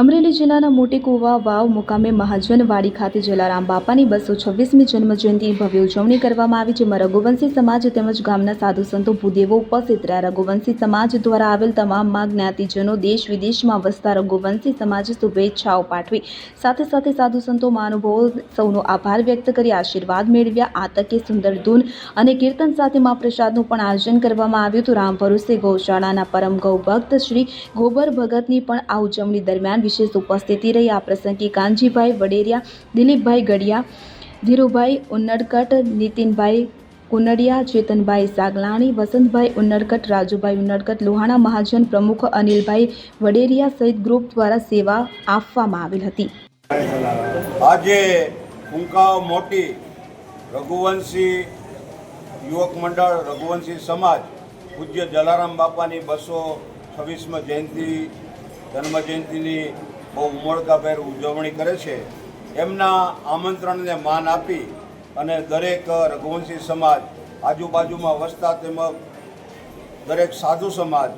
અમરેલી જિલ્લાના મોટી કુવા વાવ મુકામે મહાજનવાડી ખાતે જલારામ બાપાની બસો છવ્વીસમી જન્મજયંતિની ભવ્ય ઉજવણી કરવામાં આવી, જેમાં રઘુવંશી સમાજ તેમજ ગામના સાધુ સંતો ભૂદેવો ઉપસ્થિત રહ્યા. રઘુવંશી સમાજ દ્વારા આવેલ તમામમાં જ્ઞાતિજનો દેશ વિદેશમાં વસતા રઘુવંશી સમાજે શુભેચ્છાઓ પાઠવી. સાથે સાથે સાધુ સંતો મહાનુભાવો સૌનો આભાર વ્યક્ત કરી આશીર્વાદ મેળવ્યા. આ તકે સુંદર ધૂન અને કીર્તન સાથે મહાપ્રસાદનું પણ આયોજન કરવામાં આવ્યું હતું. રામ ભરોસે ગૌશાળાના પરમ ગૌ ભક્ત શ્રી ગોબર ભગતની પણ આ ઉજવણી દરમિયાન વિશેષ ઉપસ્થિતિ રહી. આ પ્રસંગે કાનજીભાઈ વડેરિયા, દિલીપભાઈ ગડિયા ધીરુભાઈ ઉન્નડકટ, નીતિનભાઈ કુનડિયા, ચેતનભાઈ સાગલાણી, વસંતભાઈ ઉન્નડકટ, રાજુભાઈ ઉન્નડકટ, લોહાણા મહાજન પ્રમુખ અનિલભાઈ વડેરિયા સહિત ગ્રુપ દ્વારા સેવા આપવામાં આવેલ હતી. આજે મોટી રઘુવંશી યુવક મંડળ, રઘુવંશી સમાજ, પૂજ્ય જલારામ બાપાની બસો છવ્વીસમી જયંતિ જન્મ જયંતિની બહુ ઉમળકાભેર ઉજવણી કરે છે. એમના આમંત્રણને માન આપી અને દરેક રઘુવંશી સમાજ આજુબાજુમાં વસતા તેમજ દરેક સાધુ સમાજ,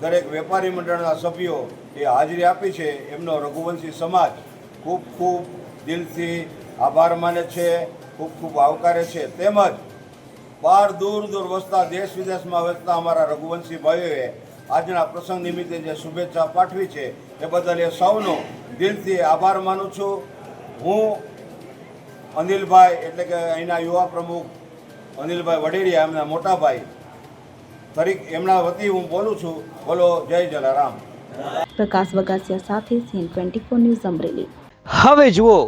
દરેક વેપારી મંડળના સભ્યો એ હાજરી આપી છે. એમનો રઘુવંશી સમાજ ખૂબ ખૂબ દિલથી આભાર માને છે, ખૂબ ખૂબ આવકારે છે. તેમજ બહાર દૂર દૂર વસતા દેશ વિદેશમાં વસતા અમારા રઘુવંશી ભાઈઓએ આજના પ્રસંગ નિમિત્તે જે શુભેચ્છા પાઠવી છે એ બદલ એ સૌનો દિલથી આભાર માનું છું. હું અનિલભાઈ એટલે કે અહીંના યુવા પ્રમુખ અનિલભાઈ વડેરિયા એમના મોટાભાઈ તરીક એમના વતી હું બોલું છું. બોલો જય જલારામ. પ્રકાશ વગાસિયા સાથે CN twenty four news Amreli. હવે જુઓ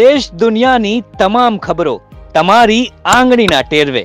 દેશ દુનિયાની તમામ ખબરો તમારી આંગળીના ટેરવે.